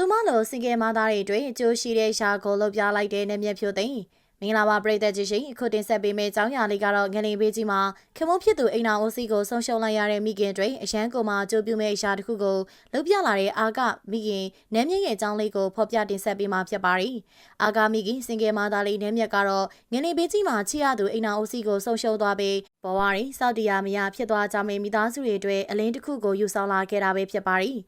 သူမလိုစင်ကယ်မသားတွေအတွက်အကျိုးရှိတဲ့ရှာကိုလှုပ်ပြလိုက်တဲ့နဲ့မြက်ဖြိုသိမ်းမင်္ဂလာပါပရိသတ်ကြီးရှင်အခုတင်ဆက်ပေးမယ့်အကြောင်းအရာလေးကတော့ငလင်ပေးကြီးမှာခမိုးဖြစ်သူအိမ်နာအိုစီကိုဆုံးရှုံးလိုက်ရတဲ့မိခင်တွေအရန်ကိုမှအကျိုးပြုမဲ့အရာတစ်ခုကိုလှုပ်ပြလာတဲ့အာကမိခင်နမ်းမြင့်ရဲ့အကြောင်းလေးကိုဖော်ပြတင်ဆက်ပေးမှာဖြစ်ပါတယ်အာကမိခင်စင်ကယ်မသားလေးနမ်းမြက်ကတော့ငလင်ပေးကြီးမှာချစ်ရသူအိမ်နာအိုစီကိုဆုံးရှုံးသွားပြီးဘဝရင်းစောက်တရားမရဖြစ်သွားကြမယ့်မိသားစုတွေအတွက်အလင်းတစ်ခုကိုယူဆောင်လာခဲ့တာပဲဖြစ်ပါတယ်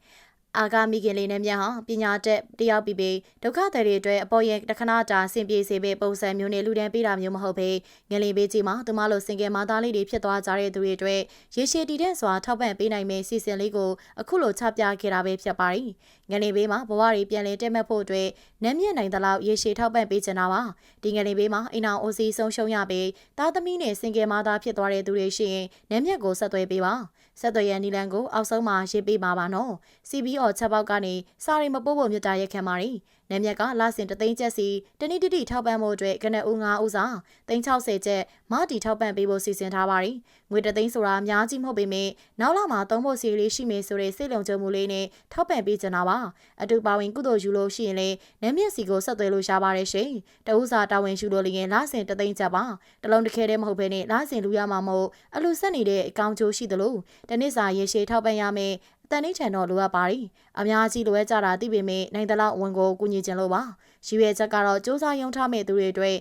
အာဂမိခင်လေးနဲ့မြတ်ဟာပညာတတ်တယောက်ပြီးပြီးဒုက္ခသည်တွေအတွက်အပေါ်ရဲ့တခဏတာဆင်ပြေစေပဲပုံစံမျိုးနဲ့လူတန်းပေးတာမျိုးမဟုတ်ဘဲငလင်ပေးကြီးမှာသူမလိုစင်ကယ်မသားလေးတွေဖြစ်သွားကြတဲ့သူတွေအတွက်ရေရှည်တည်တဲ့စွာထောက်ပံ့ပေးနိုင်မယ့်စီစဉ်လေးကိုအခုလိုချပြခဲ့တာပဲဖြစ်ပါတယ်ငလင်ပေးမှာဘဝတွေပြန်လည်တက်မှတ်ဖို့အတွက်နမ်းမြင့်နိုင်သလောက်ရေရှည်ထောက်ပံ့ပေးချင်တာပါဒီငလင်ပေးမှာအိမ်အောင်အိုစီဆုံးရှုံးရပြီးသားသမီးနဲ့စင်ကယ်မသားဖြစ်သွားတဲ့သူတွေရှိရင်နမ်းမြတ်ကိုဆက်သွယ်ပေးပါဆက်သွယ်ရန်နီလန်ကိုအောက်ဆုံးမှာရေးပေးပါပါနော် CBO ချက်ပေါက်ကနေစာရီမပို့ဖို့မြတ်တာရက်ခံပါရီနမြက်ကလာစင်တသိန်းချက်စီတနည်းတတိထောက်ပံ့ဖို့အတွက်ကနဦး9ဦးစာ360ချက်မတီထောက်ပံ့ပေးဖို့စီစဉ်ထားပါရီငွေတသိန်းဆိုတာအများကြီးမဟုတ်ပေမဲ့နောက်လာမှာသုံးဖို့စီလေးရှိမယ်ဆိုတဲ့စိတ်လုံခြုံမှုလေးနဲ့ထောက်ပံ့ပေးချင်တာပါအတူပါဝင်ကုသိုလ်ယူလို့ရှိရင်လေနမြက်စီကိုဆက်သွယ်လို့ရပါတယ်ရှင်တဦးစာတာဝန်ယူလို့လျင်လာစင်တသိန်းချက်ပါတလုံးတစ်ခဲတည်းမဟုတ်ဘဲနဲ့လာစင်လူရမှာမဟုတ်အလူဆက်နေတဲ့အကောင့်ချိုးရှိသလိုတနစ်စာရေရှည်ထောက်ပံ့ရမယ် တန်နေချန်တော့လိုအပ်ပါရီအများကြီးလိုအပ်ကြတာသိပေမဲ့နိုင်တလောက်ဝန်ကိုကူညီခြင်းလို့ပါရည်ရွယ်ချက်ကတော့စ조사ရုံထားမဲ့သူတွေအတွက်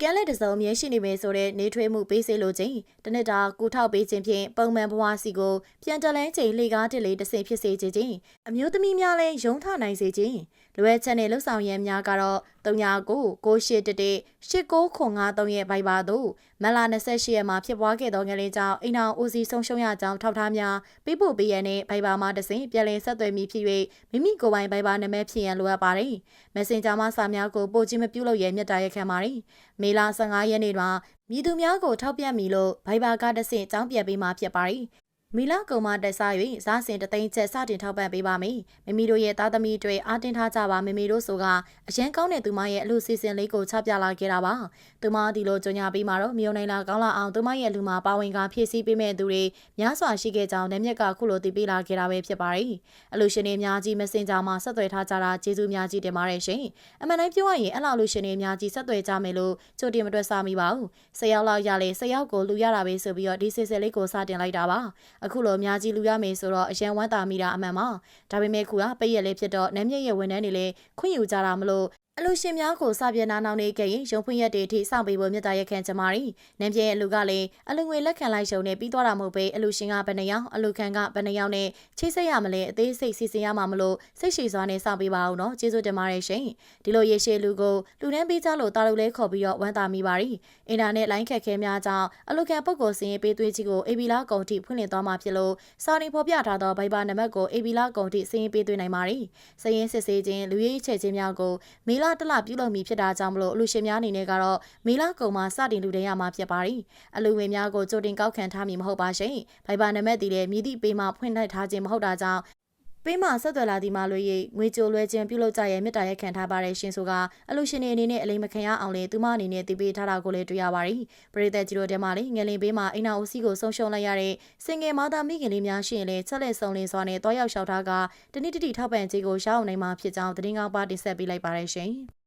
ကဲလက်တစုံမြဲရှိနေမယ်ဆိုတဲ့နေထွေးမှုပေးစေလိုခြင်းတနစ်တာကူထောက်ပေးခြင်းဖြင့်ပုံမှန်ဘဝစီကိုပြန်တလန်းချိန်လှေကားတစ်လေးတစ်စင်ဖြစ်စေခြင်းအမျိုးသမီးများလည်းယုံထနိုင်စေခြင်းလွယ်ချက်နဲ့လှုပ်ဆောင်ရန်များကတော့ 39 9811 8993ရဲ့ဘိုင်ဘာတို့မလာ28ရက်မှာဖြစ်ပွားခဲ့သောငလင်းကြောင့်အိမ်အောင်ဦးစီးဆုံးရှုံးရကြောင်းထောက်ထားများပေးပို့ပေးရတဲ့ဘိုင်ဘာမှာတစဉ်ပြန်လည်ဆက်သွယ်မိဖြစ်၍မိမိကိုယ်ပိုင်ဘိုင်ဘာနာမည်ဖြစ်ရန်လိုအပ်ပါတယ်။ Messenger မှာစာများကိုပို့ခြင်းမပြုလုပ်ရမြတ်တာရက်ခံပါတယ်။မေလ15ရက်နေ့မှာမြည်သူများကိုထောက်ပြမိလို့ဘိုင်ဘာကတဆင့်အကြောင်းပြန်ပေးမှာဖြစ်ပါတယ် မီလာကုံမတက်စား၍စားစင်တသိန်းချက်စတင်ထောက်ပံ့ပေးပါမယ်။မမီတို့ရဲ့သားသမီးတွေအားတင်ထားကြပါမမီတို့ဆိုကအရန်ကောင်းတဲ့သူမရဲ့အလူစီစဉ်လေးကိုချပြလာခဲ့တာပါ။သူမဒီလိုကြညာပေးမှာတော့မြုံနိုင်လာကောင်းလာအောင်သူမရဲ့လူမှာပါဝင်ကဖြည့်ဆည်းပေးမဲ့သူတွေများစွာရှိခဲ့ကြောင်းလက်မြက်ကခုလိုတည်ပေးလာခဲ့တာပဲဖြစ်ပါတယ်။အလူရှင်တွေအများကြီးမစင်ကြမှာဆက်သွယ်ထားကြတာကျေးဇူးများကြီးတင်ပါတယ်ရှင်။အမှန်တိုင်းပြောရရင်အလားလူရှင်တွေအများကြီးဆက်သွယ်ကြမယ်လို့ကြိုတင်မတွက်ဆမိပါဘူး။၁၀ယောက်လောက်ရလေ၁၀ယောက်ကိုလူရတာပဲဆိုပြီးတော့ဒီစီစဉ်လေးကိုစတင်လိုက်တာပါ။အခုလိုအများကြီးလူရမယ်ဆိုတော့အရန်ဝမ်းသာမိတာအမှန်ပါဒါပေမဲ့ခုကပိတ်ရက်လေးဖြစ်တော့နမ်းမြက်ရဲ့ဝန်ထမ်းတွေလည်းခွင့်ယူကြတာမလို့ အလူရှင်များကိုစပြနာနောင်နေခဲ့ရင်ရုံဖွင့်ရက်တွေအထိစောင့်ပေးဖို့မြတ်တာရက်ခံကြပါရီနံပြည့်ရဲ့လူကလည်းအလူငွေလက်ခံလိုက်ရှုံနဲ့ပြီးသွားတာမဟုတ်ပဲအလူရှင်ကဘယ်နှယောက်အလူခံကဘယ်နှယောက်နဲ့ချိတ်ဆက်ရမလဲအသေးစိတ်စီစဉ်ရမှာမလို့စိတ်ရှည်စွာနဲ့စောင့်ပေးပါအောင်နော်ကျေးဇူးတင်ပါတယ်ရှင်ဒီလိုရေရှည်လူကိုလူနှန်းပေးကြလို့တာလူလဲခေါ်ပြီးတော့ဝမ်းသာမိပါရီအင်တာနက်လိုင်းခက်ခဲများကြောင့်အလူခံပုဂ္ဂိုလ်စင်ရေးပေးသွေးကြီးကိုအေဘီလာကုံတီဖွင့်လှစ်သွားမှာဖြစ်လို့စာရီဖော်ပြထားသောဗိုက်ဘာနံပါတ်ကိုအေဘီလာကုံတီစင်ရေးပေးသွေးနိုင်ပါရီစရင်စစ်ဆေးခြင်းလူရေးချဲ့ခြင်းများကိုမေလတလပြုလုပ်မီဖြစ်တာကြောင့်မလို့အလူရှင်များအနေနဲ့ကတော့မေလကုံမှာစတင်လူတင်ရမှာဖြစ်ပါတယ်။အလူဝင်များကိုကြိုတင်ကောက်ခံထားမည်မဟုတ်ပါရှင်။ဘိုင်ဘာနံပါတ်တည်လည်းမြည်သည့်ပေးမှဖွင့်လိုက်ထားခြင်းမဟုတ်တာကြောင့် ပေးမှဆက်သွယ်လာဒီမှာလွေ၍ငွေကြိုလွဲခြင်းပြုလုပ်ကြရဲ့မြစ်တာရက်ခံထားပါတဲ့ရှင်ဆိုကအလူရှင်တွေအနေနဲ့အလိမ်မခံရအောင်လေသူမအနေနဲ့တည်ပေးထားတာကိုလည်းတွေ့ရပါတယ်။ပရိသတ်ကြီးတို့တဲမှာလေငလင်ပေးမှာအိနာအိုစီကိုဆုံးရှုံးလိုက်ရတဲ့စင်ငယ်မာသားမိခင်လေးများရှိရင်လေချက်လက်စုံလင်းစွာနဲ့တွားရောက်လျှောက်ထားကတနည်းတတိထောက်ပံ့ခြင်းကိုရအောင်နိုင်မှာဖြစ်ကြောင်းသတင်းကောင်းပါတင်ဆက်ပေးလိုက်ပါရရှင်။